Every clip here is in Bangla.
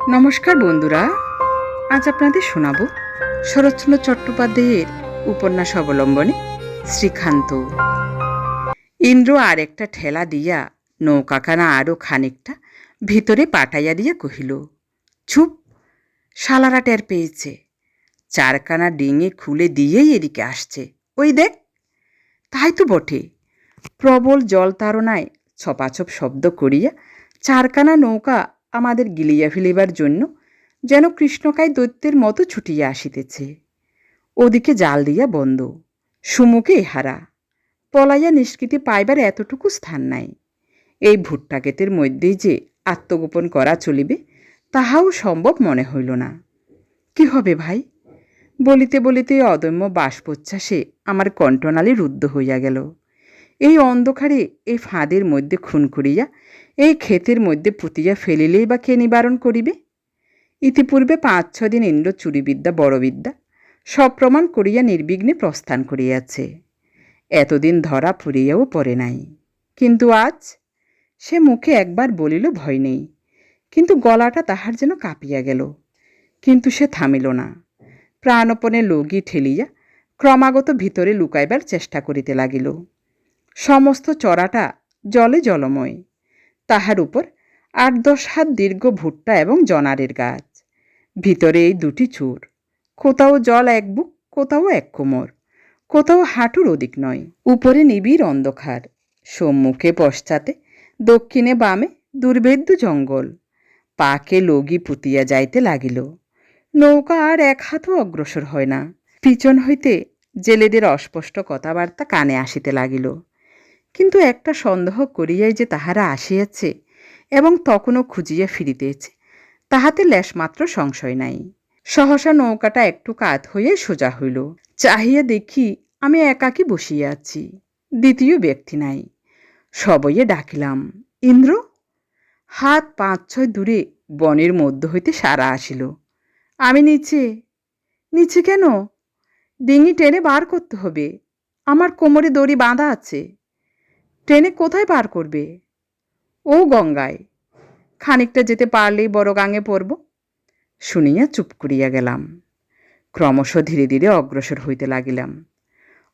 নমস্কার বন্ধুরা, আজ আপনাদের শোনাব শরৎচন্দ্র চট্টোপাধ্যায়ের উপন্যাস অবলম্বনে শ্রীকান্ত। ইন্দ্র আর একটা ঠেলা দিয়া নৌকাখানা আরও খানিকটা ভিতরে পাঠাইয়া দিয়া কহিল, চুপ, শালারা টের পেয়েছে। চারখানা ডিঙে খুলে দিয়েই এদিকে আসছে। ওই দেখ, তাই তো বটে। প্রবল জল তাড়নায় ছপাছপ শব্দ করিয়া চারখানা নৌকা আমাদের গিলিয়া ফেলিবার জন্য যেন কৃষ্ণকায় দৈত্যের মতো ছুটিয়া আসিতেছে। ওদিকে জাল দিয়া বন্ধ, সুমুখে হারা পলাইয়া নিষ্কৃতি পাইবার এতটুকু স্থান নাই। এই ভুট্টাকেতের মধ্যেই যে আত্মগোপন করা চলিবে, তাহাও সম্ভব মনে হইল না। কি হবে ভাই? বলিতে বলিতে অদম্য বাষ্পোচ্ছ্বাসে আমার কণ্ঠনালী রুদ্ধ হইয়া গেল। এই অন্ধকারে এই ফাঁদের মধ্যে খুন করিয়া এই ক্ষেতের মধ্যে পুঁতিয়া ফেলিলেই বা কে নিবারণ করিবে? ইতিপূর্বে পাঁচ, ছ দিন ইন্দ্র চুরিবিদ্যা, বড়বিদ্যা সব প্রমাণ করিয়া নির্বিঘ্নে প্রস্থান করিয়াছে। এতদিন ধরা ফুরিয়াও পড়ে নাই। কিন্তু আজ সে মুখে একবার বলিল, ভয় নেই। কিন্তু গলাটা তাহার যেন কাঁপিয়া গেল। কিন্তু সে থামিল না। প্রাণপণে লগি ঠেলিয়া ক্রমাগত ভিতরে লুকাইবার চেষ্টা করিতে লাগিল। সমস্ত চড়াটা জলে জলময়। তাহার উপর আট দশ হাত দীর্ঘ ভুট্টা এবং জনারের গাছ। ভিতরে এই দুটি চুর। কোথাও জল এক বুক, কোথাও এক কোমর। কোথাও হাঁটুর অধিক নয়, উপরে নিবিড় অন্ধকার। সম্মুখে পশ্চাতে, দক্ষিণে বামে দুর্ভেদ্য জঙ্গল। পাকে লগি পুতিয়া যাইতে লাগিল। নৌকা আর এক হাতও অগ্রসর হয় না। পিছন হইতে জেলেদের অস্পষ্ট কথাবার্তা কানে আসিতে লাগিল। কিন্তু একটা সন্দেহ করিয়াই যে তাহারা আসিয়াছে এবং তখনও খুঁজিয়া ফিরিতেছে, তাহাতে লেশমাত্র সংশয় নাই। সহসা নৌকাটা একটু কাত হইয়া সোজা হইল। চাহিয়া দেখি আমি একাকী বসিয়া আছি, দ্বিতীয় ব্যক্তি নাই। সবইয়ে ডাকিলাম, ইন্দ্র! হাত পাঁচ ছয় দূরে বনের মধ্য হইতে সারা আসিল। আমি নিচে। নিচে কেন? ডিঙি টেনে বার করতে হবে। আমার কোমরে দড়ি বাঁধা আছে। ট্রেনে কোথায় পার করবে? ও গঙ্গায়। খানিকটা যেতে পারলেই বড় গাঙে পড়ব। শুনিয়া চুপ করিয়া গেলাম। ক্রমশ ধীরে ধীরে অগ্রসর হইতে লাগিলাম।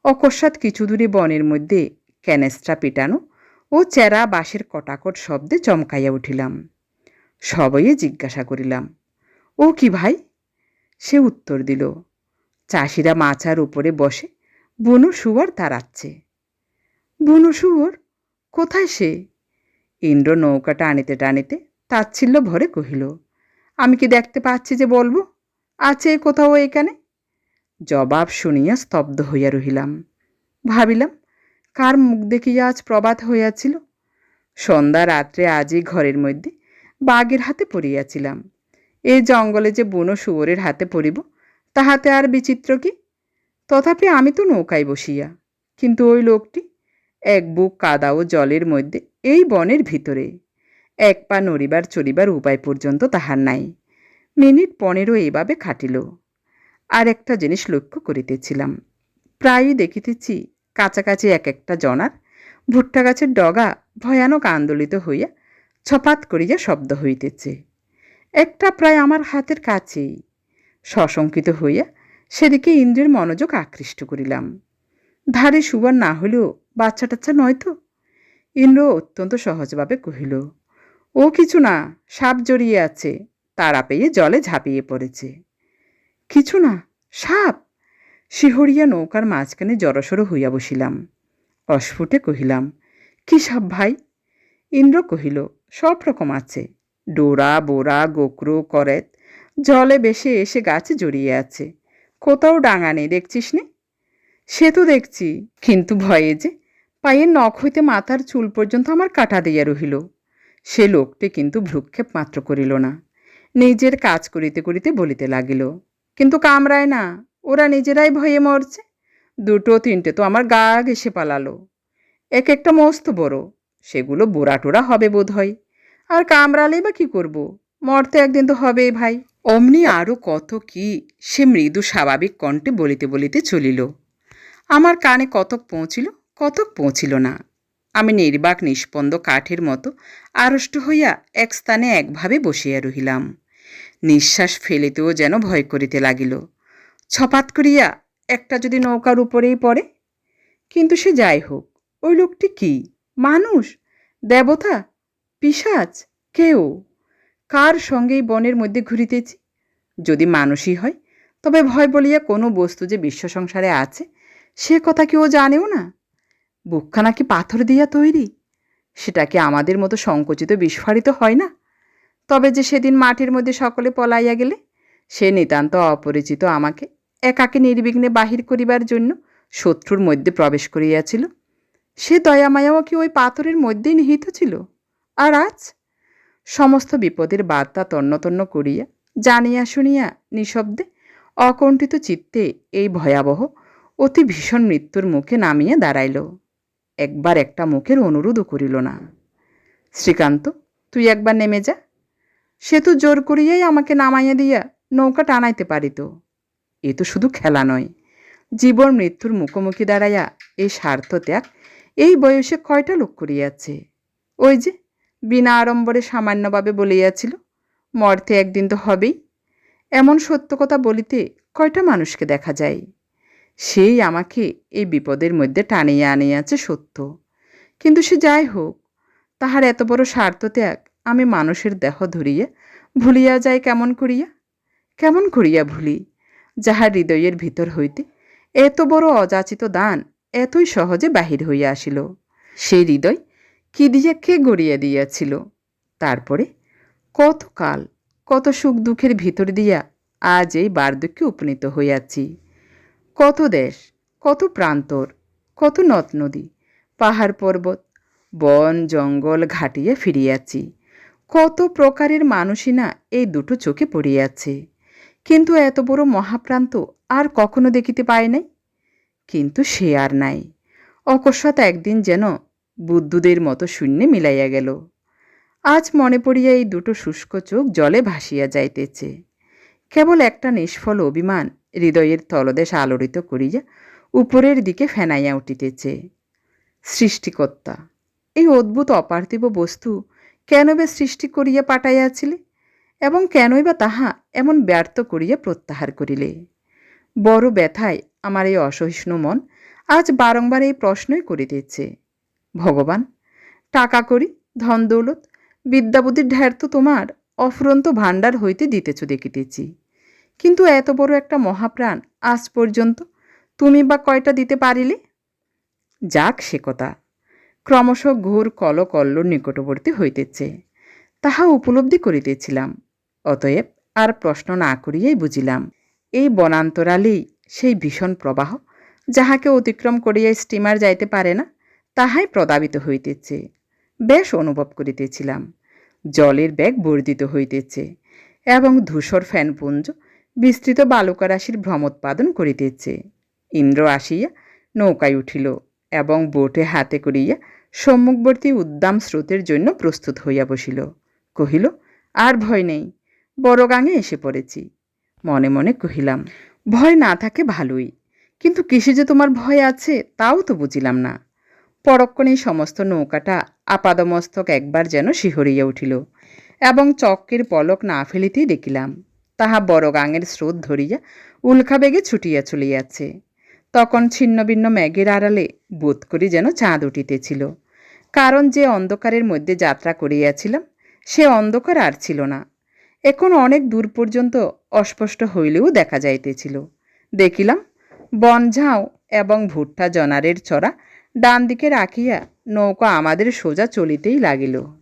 অকস্মাৎ কিছু দূরে বনের মধ্যে ক্যানেস্ট্রা পিটানো ও চেরা বাঁশের কটাকট শব্দে চমকাইয়া উঠিলাম। সবইয়ে জিজ্ঞাসা করিলাম, ও কি ভাই? সে উত্তর দিল, চাষিরা মাচার উপরে বসে বনু শুয়ার তাড়াচ্ছে। বুনো শুয়োর? কোথায় সে? ইন্দ্র নৌকা টানিতে টানিতে তাচ্ছিল্য ভরে কহিল, আমি কি দেখতে পাচ্ছি যে বলব? আছে কোথাও এখানে? জবাব শুনিয়া স্তব্ধ হইয়া রহিলাম। ভাবিলাম, কার মুখ দেখিয়া আজ প্রবাদ হইয়াছিল? সন্ধ্যা রাত্রে আজই ঘরের মধ্যে বাঘের হাতে পড়িয়াছিলাম। এই জঙ্গলে যে বুনো শুয়োরের হাতে পড়িব, তাহাতে আর বিচিত্র কি? তথাপি আমি তো নৌকায় বসিয়া, কিন্তু ওই লোকটি এক বুক কাদা ও জলের মধ্যে এই বনের ভিতরে। এক পা নড়িবার চড়িবার উপায় পর্যন্ত তাহার নাই। মিনিট পনেরো এইভাবে খাটিল। আর একটা জিনিস লক্ষ্য করিতেছিলাম। প্রায়ই দেখিতেছি কাছাকাছি এক একটা জনার ভুট্টা গাছের ডগা ভয়ানক আন্দোলিত হইয়া ছপাত করিয়া শব্দ হইতেছে। একটা প্রায় আমার হাতের কাছেই। সশঙ্কিত হইয়া সেদিকে ইন্দ্রের মনোযোগ আকৃষ্ট করিলাম। ধারে সুবর না হলেও বাচ্চা টাচ্চা নয় তো? ইন্দ্র অত্যন্ত সহজভাবে কহিল, ও কিছু না, সাপ জড়িয়ে আছে, তারা পেয়ে জলে ঝাঁপিয়ে পড়েছে। কিছু না, সাপ? শিহরিয়া নৌকার মাঝখানে জড়সড় হইয়া বসিলাম। অস্ফুটে কহিলাম, কি সাপ ভাই? ইন্দ্র কহিল, সব রকম আছে। ডোরা, বোরা, গোকরো, করেত, জলে বেশে এসে গাছে জড়িয়ে আছে। কোথাও ডাঙা নেই, দেখছিস নে? সে তো দেখছি, কিন্তু ভয়ে যে পায়ের নখ হইতে মাথার চুল পর্যন্ত আমার কাটা দিয়া রহিল। সে লোকটি কিন্তু ভ্রুক্ষেপ মাত্র করিল না। নিজের কাজ করিতে করিতে বলিতে লাগিল, কিন্তু কামড়ায় না, ওরা নিজেরাই ভয়ে মরছে। দুটো তিনটে তো আমার গা ঘেসে পালালো। এক একটা মস্ত বড়, সেগুলো বোরা টোরা হবে বোধ হয় আর কামড়ালেই বা কী করব? মরতে একদিন তো হবেই ভাই। অমনি আরও কত কি, সে মৃদু স্বাভাবিক কণ্ঠে বলিতে বলিতে চলিল। আমার কানে কতক পৌঁছিল কতক পৌঁছিল না। আমি নির্বাক নিষ্পন্দ কাঠের মতো আড়ষ্ট হইয়া এক স্থানে একভাবে বসিয়া রহিলাম। নিঃশ্বাস ফেলিতেও যেন ভয় করিতে লাগিল। ছপাত করিয়া একটা যদি নৌকার উপরেই পড়ে? কিন্তু সে যাই হোক, ওই লোকটি কি? মানুষ? দেবতা? পিসাচ? কেউ? কার সঙ্গেই বনের মধ্যে ঘুরিতেছি? যদি মানুষই হয়, তবে ভয় বলিয়া কোনো বস্তু যে বিশ্ব সংসারে আছে, সে কথা কি ও জানেও না? বুকখানা কি পাথর দিয়া তৈরি? সেটা কি আমাদের মতো সংকুচিত বিস্ফারিত হয় না? তবে যে সেদিন মাঠের মধ্যে সকলে পলাইয়া গেলে, সে নিতান্ত অপরিচিত আমাকে একাকে নির্বিঘ্নে বাহির করিবার জন্য শত্রুর মধ্যে প্রবেশ করিয়াছিল। সে দয়ামায়াও কি ওই পাথরের মধ্যেই নিহিত ছিল? আর আজ? সমস্ত বিপদের বার্তা তন্ন করিয়া, জানিয়া শুনিয়া নিঃশব্দে অকণ্ঠিত চিত্তে এই ভয়াবহ, অতি ভীষণ মৃত্যুর মুখে নামিয়া দাঁড়াইল। একবার একটা মুখের অনুরোধও করিল না। শ্রীকান্ত, তুই একবার নেমে যা। সে তো জোর করিয়াই আমাকে নামাইয়া দিয়া নৌকা টানাইতে পারিত। এ তো শুধু খেলা নয়, জীবন মৃত্যুর মুখোমুখি দাঁড়াইয়া এই স্বার্থ ত্যাগ এই বয়সে কয়টা লোক করিয়াছে? ওই যে বিনা আড়ম্বরে সামান্যভাবে বলিয়াছিল, মর্তে একদিন তো হবেই। এমন সত্য কথা বলিতে কয়টা মানুষকে দেখা যায়? সেই আমাকে এই বিপদের মধ্যে টানিয়া আনিয়াছে সত্য। কিন্তু সে যাই হোক, তাহার এত বড় স্বার্থ ত্যাগ আমি মানুষের দেহ ধরিয়া ভুলিয়া যাই কেমন করিয়া? কেমন করিয়া ভুলি, যাহার হৃদয়ের ভিতর হইতে এত বড় অযাচিত দান এতই সহজে বাহির হইয়া আসিল। সেই হৃদয় কি দিয়া কে গড়িয়া দিয়াছিল? তারপরে কত কাল কত সুখ দুঃখের ভিতর দিয়া আজ এই বার্ধক্যে উপনীত হইয়াছি। কত দেশ, কত প্রান্তর, কত নদ নদী, পাহাড় পর্বত, বন, জঙ্গল ঘাটিয়া ফিরিয়াছি। কত প্রকারের মানুষই না এই দুটো চোখে পড়িয়াছে। কিন্তু এত বড় মহাপ্রান্ত আর কখনো দেখিতে পায় নাই। কিন্তু সে আর নাই। অকস্মাৎ একদিন যেন বুদ্ধদের মতো শূন্যে মিলাইয়া গেল। আজ মনে পড়িয়া এই দুটো শুষ্ক চোখ জলে ভাসিয়া যাইতেছে। কেবল একটা নিষ্ফল অভিমান হৃদয়ের তলদেশ আলোড়িত করিয়া উপরের দিকে ফেনাইয়া উঠিতেছে। সৃষ্টিকর্তা, এই অদ্ভুত অপার্থিব বস্তু কেন বা সৃষ্টি করিয়া পাঠাইয়াছিলে এবং কেনই বা তাহা এমন ব্যর্থ করিয়া প্রত্যাহার করিলে? বড় ব্যথায় আমার এই অসহিষ্ণু মন আজ বারংবার এই প্রশ্নই করিতেছে। ভগবান, টাকা করি, ধন দৌলত, বিদ্যাবুদ্ধির ঢের তো তোমার অফুরন্ত ভাণ্ডার হইতে দিতেছ দেখিতেছি। কিন্তু এত বড় একটা মহাপ্রাণ আজ পর্যন্ত তুমি বা কয়টা দিতে পারিলে? যাক সে কথা, ক্রমশ ঘোর কলকল্ল নিকটবর্তী হইতেছে, তাহা উপলব্ধি করিতেছিলাম, অতএব আর প্রশ্ন না করিয়াই বুঝিলাম, এই বনান্তরালেই সেই ভীষণ প্রবাহ যাহাকে অতিক্রম করিয়া স্টিমার যাইতে পারে না, তাহাই প্রদাবিত হইতেছে, বেশ অনুভব করিতেছিলাম, জলের ব্যাগ বর্ধিত হইতেছে, এবং ধূসর ফ্যানপুঞ্জ বিস্তৃত বালুকারাশির ভ্রমোৎপাদন করিতেছে। ইন্দ্র আসিয়া নৌকায় উঠিল এবং বোটে হাতে করিয়া সম্মুখবর্তী উদ্দাম স্রোতের জন্য প্রস্তুত হইয়া বসিল। কহিল, আর ভয় নেই, বড় গাঙে এসে পড়েছি। মনে মনে কহিলাম, ভয় না থাকে ভালোই, কিন্তু কিসে যে তোমার ভয় আছে তাও তো বুঝিলাম না। পরক্ষণেই সমস্ত নৌকাটা আপাদমস্তক একবার যেন শিহরিয়া উঠিল এবং চক্কের পলক না ফেলিতেই দেখিলাম। তাহা বড় গাঙের স্রোত ধরিয়া উল্কা বেগে ছুটিয়া চলিয়াছে। তখন ছিন্ন ভিন্ন ম্যাগের আড়ালে বোধ করি যেন চাঁদ উঠিতেছিল। কারণ যে অন্ধকারের মধ্যে যাত্রা করিয়াছিলাম, সে অন্ধকার আর ছিল না। এখন অনেক দূর পর্যন্ত অস্পষ্ট হইলেও দেখা যাইতেছিল। দেখিলাম, বনঝাও এবং ভুট্টা জনারের চড়া ডান দিকে রাখিয়া নৌকা আমাদের সোজা চলিতেই লাগিল।